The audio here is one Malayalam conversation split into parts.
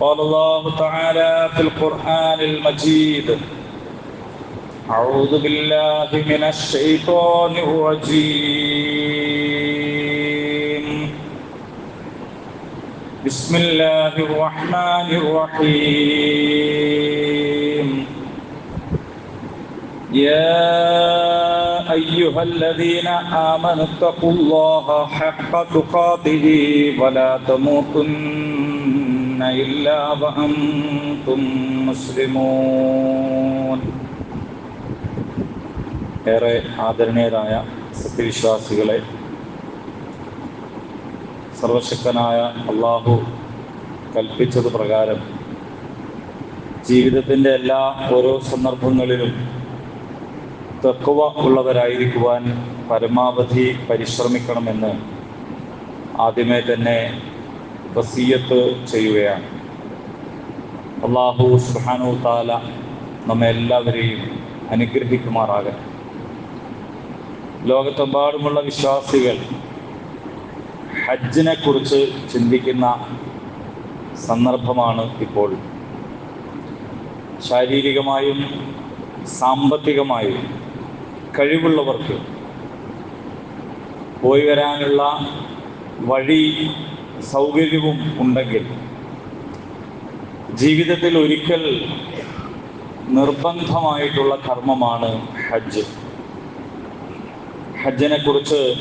قال الله تعالى في القرآن المجيد أعوذ بالله من الشيطان الرجيم. بسم الله الرحمن الرحيم. يا أيها الذين آمنوا اتقوا الله حق تقاته ولا تموتن إلا وأنتم مسلمون ഏറെ ആദരണീയരായ സത്യവിശ്വാസികളെ സർവശക്തനായ അള്ളാഹു കൽപ്പിച്ചത് പ്രകാരം ജീവിതത്തിൻ്റെ എല്ലാ ഓരോ സന്ദർഭങ്ങളിലും തക്കുവ ഉള്ളവരായിരിക്കുവാൻ പരമാവധി പരിശ്രമിക്കണമെന്ന് ആദ്യമേ തന്നെ വസീയത്ത് ചെയ്യുകയാണ്. അള്ളാഹു സുഹാനു താല നമ്മെ എല്ലാവരെയും അനുഗ്രഹിക്കുമാറാകട്ടെ. ലോകത്തെമ്പാടുമുള്ള വിശ്വാസികൾ ഹജ്ജിനെ കുറിച്ച് ചിന്തിക്കുന്ന സന്ദർഭമാണ് ഇപ്പോൾ. ശാരീരികമായും സാമ്പത്തികമായും കഴിവുള്ളവർക്ക് പോയി വരാനുള്ള വഴി സൗകര്യവും ഉണ്ടെങ്കിൽ ജീവിതത്തിൽ ഒരിക്കൽ നിർബന്ധമായിട്ടുള്ള കർമ്മമാണ് ഹജ്ജ്. ഹജ്ജിനെ കുറിച്ച്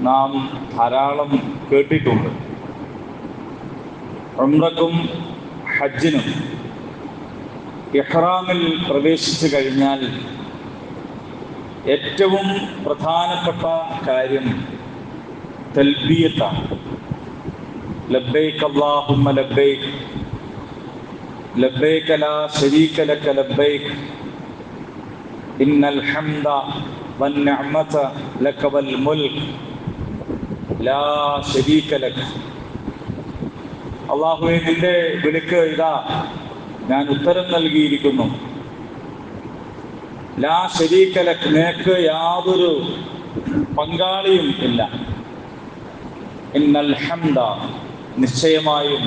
നാം ധാരാളം കേട്ടിട്ടുണ്ട്. ഉംറക്കും ഹജ്ജിനും ഇഹ്റാമിൽ പ്രവേശിച്ചു കഴിഞ്ഞാൽ ഏറ്റവും പ്രധാനപ്പെട്ട കാര്യം തൽബിയത്താണ്. ലബ്ബൈക്ക് അല്ലാഹുമ്മ ലബ്ബൈക്. ലബ്ബൈക്ക് ലാ ശരീക ലക ലബ്ബൈക്. ഇന്നൽ ഹംദ വന്നിഅമത ലക വൽ മുൽക്. ലാ ശരീക ലക. അള്ളാഹുവെ നിന്റെ വിളിക്ക് ഇതാ. ഞാൻ ഉത്തരം നൽകിയിരിക്കുന്നു. ലാ ശരീക്കലക്ക് നിനക്ക് യാതൊരു പങ്കാളിയും ഇല്ല. ഇന്നൽ ഹംദ നിശ്ചയമായും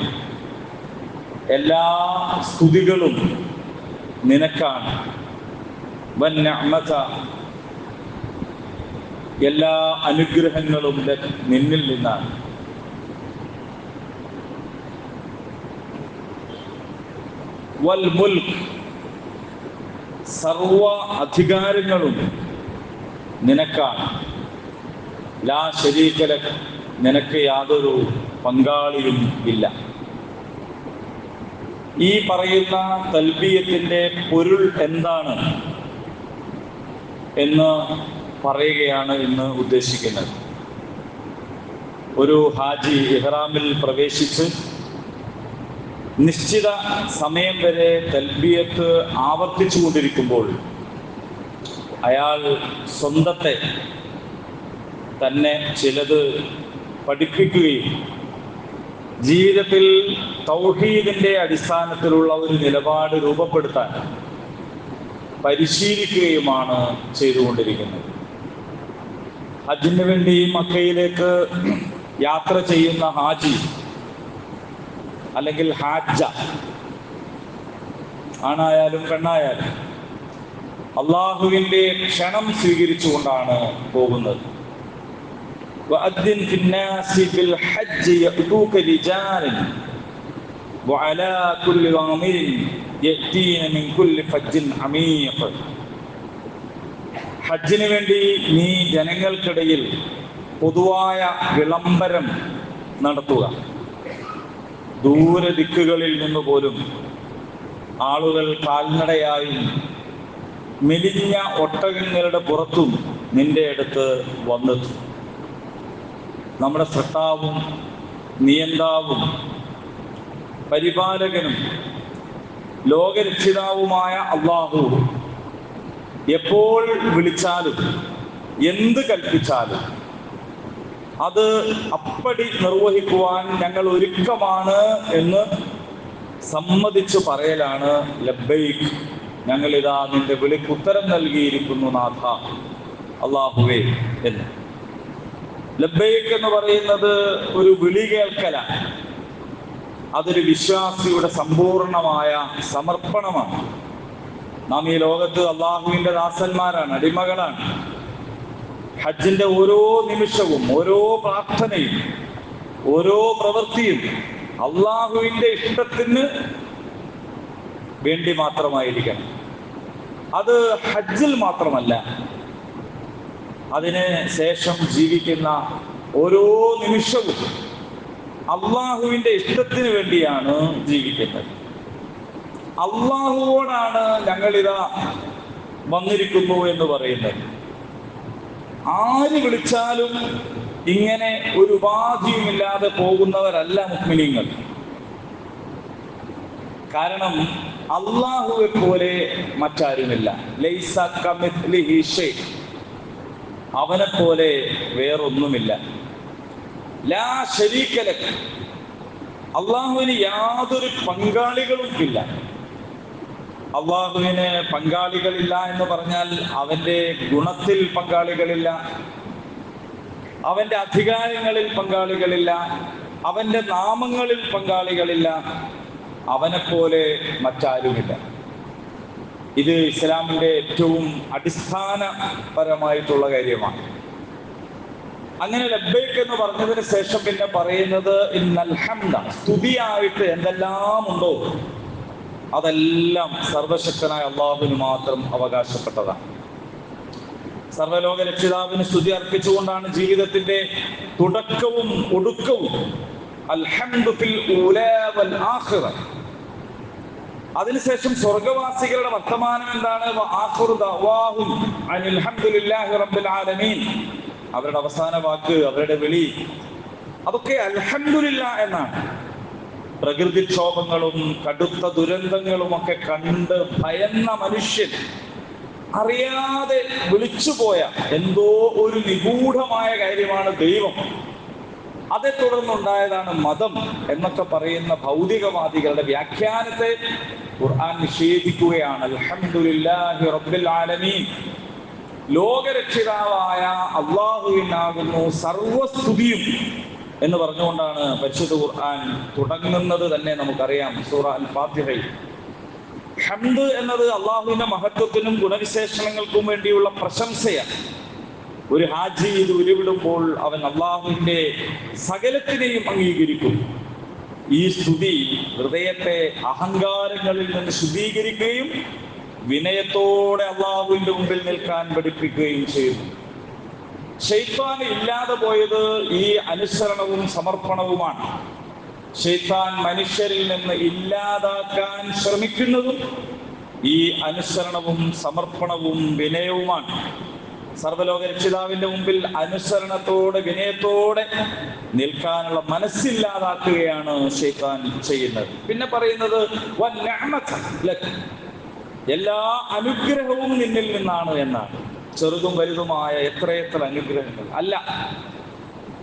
എല്ലാ സ്തുതികളും നിനക്കാണ്. വൻ എല്ലാ അനുഗ്രഹങ്ങളും നിന്നിൽ നിന്നാണ്. വൽ മുൽക്ക് സർവ അധികാരങ്ങളും നിനക്കാണ്. ലാ ശരീക്കല നിനക്ക് യാതൊരു പങ്കാളിയും ഇല്ല ഈ പറയുന്ന തൽബീയത്തിന്റെ പൊരുൾ എന്താണ് എന്ന് പറയുകയാണ് ഇന്ന് ഉദ്ദേശിക്കുന്നത്. ഒരു ഹാജി ഇഹ്റാമിൽ പ്രവേശിച്ച് നിശ്ചിത സമയം വരെ തൽബിയത്ത് ആവർത്തിച്ചു കൊണ്ടിരിക്കുമ്പോൾ അയാൾ സ്വന്തത്തെ തന്നെ ചിലത് പഠിപ്പിക്കുകയും ജീവിതത്തിൽ തൗഹീദിന്റെ അടിസ്ഥാനത്തിലുള്ള ഒരു നിലപാട് രൂപപ്പെടുത്താൻ പരിശീലിക്കുകയുമാണ് ചെയ്തുകൊണ്ടിരിക്കുന്നത്. ഹജ്ജിന് വേണ്ടി മക്കയിലേക്ക് യാത്ര ചെയ്യുന്ന ഹാജി അല്ലെങ്കിൽ ഹാജ ആണായാലും പെണ്ണായാലും അള്ളാഹുവിന്റെ ക്ഷണം സ്വീകരിച്ചുകൊണ്ടാണ് പോകുന്നത്. وأذن في الناس بالحج يأتوك رجالا وعلى كل ضامر يأتين من كل فج عميق ഹജ്ജിന് വേണ്ടി നീ ജനങ്ങൾക്കിടയിൽ പൊതുവായ വിളംബരം നടത്തുക ദൂരെ ദിക്കുകളിൽ നിന്ന് പോലും ആളുകൾ കാൽനടയായും മെലിഞ്ഞ ഒട്ടകങ്ങളുടെ പുറത്തും നിന്റെ അടുത്ത് വന്നെത്തും നമ്മുടെ സൃഷ്ടാവും നിയന്താവും പരിപാലകനും ലോകരക്ഷിതാവുമായ അള്ളാഹു എപ്പോൾ വിളിച്ചാലും എന്ത് കൽപ്പിച്ചാലും അത് അപ്പടി നിർവഹിക്കുവാൻ ഞങ്ങൾ ഒരുക്കമാണ് എന്ന് സമ്മതിച്ചു പറയലാണ് ലബ്ബൈക്ക് ഞങ്ങൾ ഇതാ നിന്റെ വിളിക്ക് ഉത്തരം നൽകിയിരിക്കുന്നു നാഥ. അള്ളാഹുവേ എന്ന്. ലബ്ബൈക്ക് എന്ന് പറയുന്നത് ഒരു വിളി കേൾക്കല. അതൊരു വിശ്വാസിയുടെ സമ്പൂർണമായ സമർപ്പണമാണ്. നാം ഈ ലോകത്ത് അള്ളാഹുവിന്റെ ദാസന്മാരാണ് അടിമകളാണ്. ഹജ്ജിന്റെ ഓരോ നിമിഷവും ഓരോ പ്രാർത്ഥനയും ഓരോ പ്രവൃത്തിയും അള്ളാഹുവിന്റെ ഇഷ്ടത്തിന് വേണ്ടി മാത്രമായിരിക്കണം. അത് ഹജ്ജിൽ മാത്രമല്ല അതിന് ശേഷം ജീവിക്കുന്ന ഓരോ നിമിഷവും അള്ളാഹുവിന്റെ ഇഷ്ടത്തിന് വേണ്ടിയാണ് ജീവിക്കുന്നത്. അള്ളാഹുവോടാണ് ഞങ്ങളിതാ വന്നിരിക്കുന്നു എന്ന് പറയുന്നത്. ആര് വിളിച്ചാലും ഇങ്ങനെ ഒരു ഉപാധിയുമില്ലാതെ പോകുന്നവരല്ല മുക്മിനിങ്ങൾ കാരണം അള്ളാഹുവെ പോലെ മറ്റാരുമില്ല. ലൈസ കമിത്ലിഹി ഷൈ. അവനെ പോലെ വേറൊന്നുമില്ല. ലാ ശരീക്കലക്. അള്ളാഹുവിന് യാതൊരു പങ്കാളികളും ഇല്ല അള്ളാഹുവിന് പങ്കാളികളില്ല എന്ന് പറഞ്ഞാൽ അവന്റെ ഗുണത്തിൽ പങ്കാളികളില്ല. അവന്റെ അധികാരങ്ങളിൽ പങ്കാളികളില്ല. അവന്റെ നാമങ്ങളിൽ പങ്കാളികളില്ല. അവനെപ്പോലെ മറ്റാരുമില്ല. ഇത് ഇസ്ലാമിന്റെ ഏറ്റവും അടിസ്ഥാനപരമായിട്ടുള്ള കാര്യമാണ്. അങ്ങനെ ലബ്ബൈക്ക് എന്ന് പറഞ്ഞതിന് ശേഷം പിന്നെ പറയുന്നത് സ്തുതിയായിട്ട് എന്തെല്ലാം ഉണ്ടോ അതെല്ലാം സർവശക്തനായ അള്ളാഹുവിന് മാത്രം അവകാശപ്പെട്ടതാണ്. സർവലോക രക്ഷിതാവിന് സ്തുതി അർപ്പിച്ചുകൊണ്ടാണ് ജീവിതത്തിന്റെ തുടക്കവും ഒടുക്കവും അൽഹംദു ഫിൽ വൽ അതിനുശേഷം സ്വർഗവാസികളുടെ വർത്തമാനം എന്താണ്? അവരുടെ അവസാന വാക്ക് അവരുടെ വിളി. അതൊക്കെ അൽഹംദുലില്ല എന്നാണ്. പ്രകൃതിക്ഷോഭങ്ങളും കടുത്ത ദുരന്തങ്ങളും ഒക്കെ കണ്ട് ഭയന്ന മനുഷ്യൻ അറിയാതെ വിളിച്ചുപോയ എന്തോ ഒരു നിഗൂഢമായ കാര്യമാണ് ദൈവം. അതേ തുടർന്നുണ്ടായതാണ് മതം എന്നൊക്കെ പറയുന്ന ഭൗതികവാദികളുടെ വ്യാഖ്യാനത്തെ ഖുർആൻ നിഷേധിക്കുകയാണ്. അൽഹംദുലില്ലാഹി റബ്ബിൽ ആലമീൻ. ലോകരക്ഷിതാവായ അള്ളാഹുവിനാകുന്നു സർവസ്തുതിയും എന്ന് പറഞ്ഞുകൊണ്ടാണ് പരിശുദ്ധ ഖുർആൻ തുടങ്ങുന്നത് തന്നെ നമുക്കറിയാം. സൂറ അൽ ഫാത്തിഹയിൽ ഹംദ് എന്നത് അള്ളാഹുവിന്റെ മഹത്വത്തിനും ഗുണവിശേഷണങ്ങൾക്കും വേണ്ടിയുള്ള പ്രശംസയാണ്. ഒരു ഹാജി ഇത് ഉരുവിടുമ്പോൾ അവൻ അള്ളാഹുവിന്റെ സകലത്തിനെയും അംഗീകരിക്കും ഈ സ്തുതി ഹൃദയത്തെ അഹങ്കാരങ്ങളിൽ നിന്ന് ശുദ്ധീകരിക്കുകയും വിനയത്തോടെ അള്ളാഹുവിന്റെ മുമ്പിൽ നിൽക്കാൻ പഠിപ്പിക്കുകയും ചെയ്യുന്നു. ഷെയ്ത്താൻ ഇല്ലാതെ പോയത് ഈ അനുസരണവും സമർപ്പണവുമാണ്. ഷെയ്ത്താൻ മനുഷ്യരിൽ നിന്ന് ഇല്ലാതാക്കാൻ ശ്രമിക്കുന്നതും ഈ അനുസരണവും സമർപ്പണവും വിനയവുമാണ്. സർവലോക രക്ഷിതാവിന്റെ മുമ്പിൽ അനുസരണത്തോടെ വിനയത്തോടെ നിൽക്കാനുള്ള മനസ്സില്ലാതാക്കുകയാണ് ഷെയ്ത്താൻ ചെയ്യുന്നത്. പിന്നെ പറയുന്നത്. എല്ലാ അനുഗ്രഹവും നിന്നിൽ നിന്നാണ് എന്നാണ്. ചെറുതും വലുതുമായ എത്രയെത്ര അനുഗ്രഹങ്ങൾ. അല്ല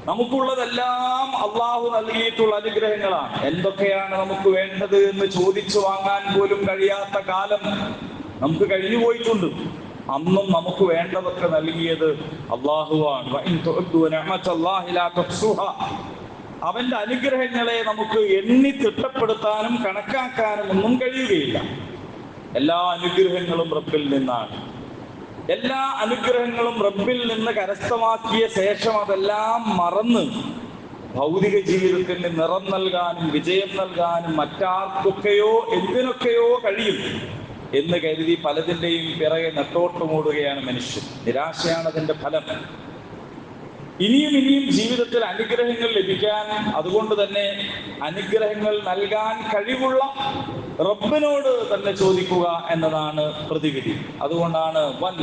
നമുക്കുള്ളതെല്ലാം അള്ളാഹു നൽകിയിട്ടുള്ള അനുഗ്രഹങ്ങളാണ്. എന്തൊക്കെയാണ് നമുക്ക് വേണ്ടത് എന്ന് ചോദിച്ചു വാങ്ങാൻ പോലും കഴിയാത്ത കാലം നമുക്ക് കഴിഞ്ഞു പോയിട്ടുണ്ട് അന്നും നമുക്ക് വേണ്ടതൊക്കെ നൽകിയത് അള്ളാഹുവാണ്. അവന്റെ അനുഗ്രഹങ്ങളെ നമുക്ക് എണ്ണി തിട്ടപ്പെടുത്താനും കണക്കാക്കാനും ഒന്നും കഴിയുകയില്ല. എല്ലാ അനുഗ്രഹങ്ങളും റബ്ബിൽ നിന്നാണ്. എല്ലാ അനുഗ്രഹങ്ങളും റബ്ബിൽ നിന്ന് കരസ്ഥമാക്കിയ ശേഷം അതെല്ലാം മറന്ന് ഭൗതിക ജീവിതത്തിന് നിറം നൽകാനും വിജയം നൽകാനും മറ്റാർക്കൊക്കെയോ എന്തിനൊക്കെയോ കഴിയും. എന്ന് കരുതി പലതിന്റെയും പിറകെ നട്ടോട്ട് മൂടുകയാണ് മനുഷ്യൻ. നിരാശയാണ് അതിന്റെ ഫലം. ഇനിയും ഇനിയും ജീവിതത്തിൽ അനുഗ്രഹങ്ങൾ ലഭിക്കാൻ അതുകൊണ്ട് തന്നെ അനുഗ്രഹങ്ങൾ നൽകാൻ കഴിവുള്ള റബ്ബിനോട് തന്നെ ചോദിക്കുക എന്നതാണ് പ്രതിവിധി. അതുകൊണ്ടാണ് വൻ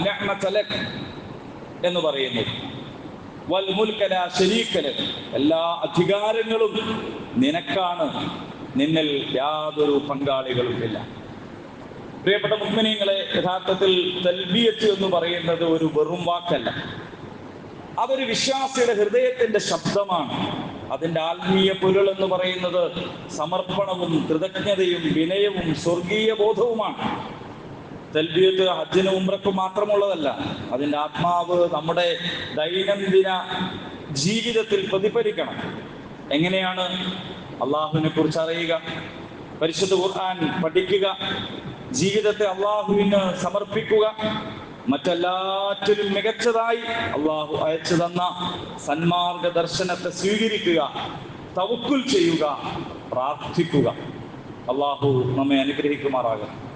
എന്ന് പറയുന്നത്. വൽ മുൽക്കല ലാ എല്ലാ അധികാരങ്ങളും നിനക്കാണ്. നിന്നിൽ യാതൊരു പങ്കാളികളും ഇല്ല പ്രിയപ്പെട്ട മുഗ്മിനീങ്ങളെ യഥാർത്ഥത്തിൽ തൽബിയത്ത് എന്ന് പറയുന്നത് ഒരു വെറും വാക്കല്ല. അതൊരു വിശ്വാസിയുടെ ഹൃദയത്തിന്റെ ശബ്ദമാണ്. അതിന്റെ ആത്മീയ പൊരുൾ എന്ന് പറയുന്നത് സമർപ്പണവും കൃതജ്ഞതയും വിനയവും സ്വർഗീയ ബോധവുമാണ്. തൽബിയത്ത് ഹജ്ജിനും ഉമ്രക്കും മാത്രമുള്ളതല്ല അതിന്റെ ആത്മാവ് നമ്മുടെ ദൈനംദിന ജീവിതത്തിൽ പ്രതിഫലിക്കണം. എങ്ങനെയാണ്? അള്ളാഹുവിനെ കുറിച്ച് അറിയുക പരിശുദ്ധ ഖുർആൻ പഠിക്കുക ജീവിതത്തെ അള്ളാഹുവിന് സമർപ്പിക്കുക. മറ്റെല്ലാറ്റിലും മികച്ചതായി അള്ളാഹു അയച്ചു തന്ന സന്മാർഗ ദർശനത്തെ സ്വീകരിക്കുക തവക്കുൽ ചെയ്യുക പ്രാർത്ഥിക്കുക. അള്ളാഹു നമ്മെ അനുഗ്രഹിക്കുമാറാകട്ടെ.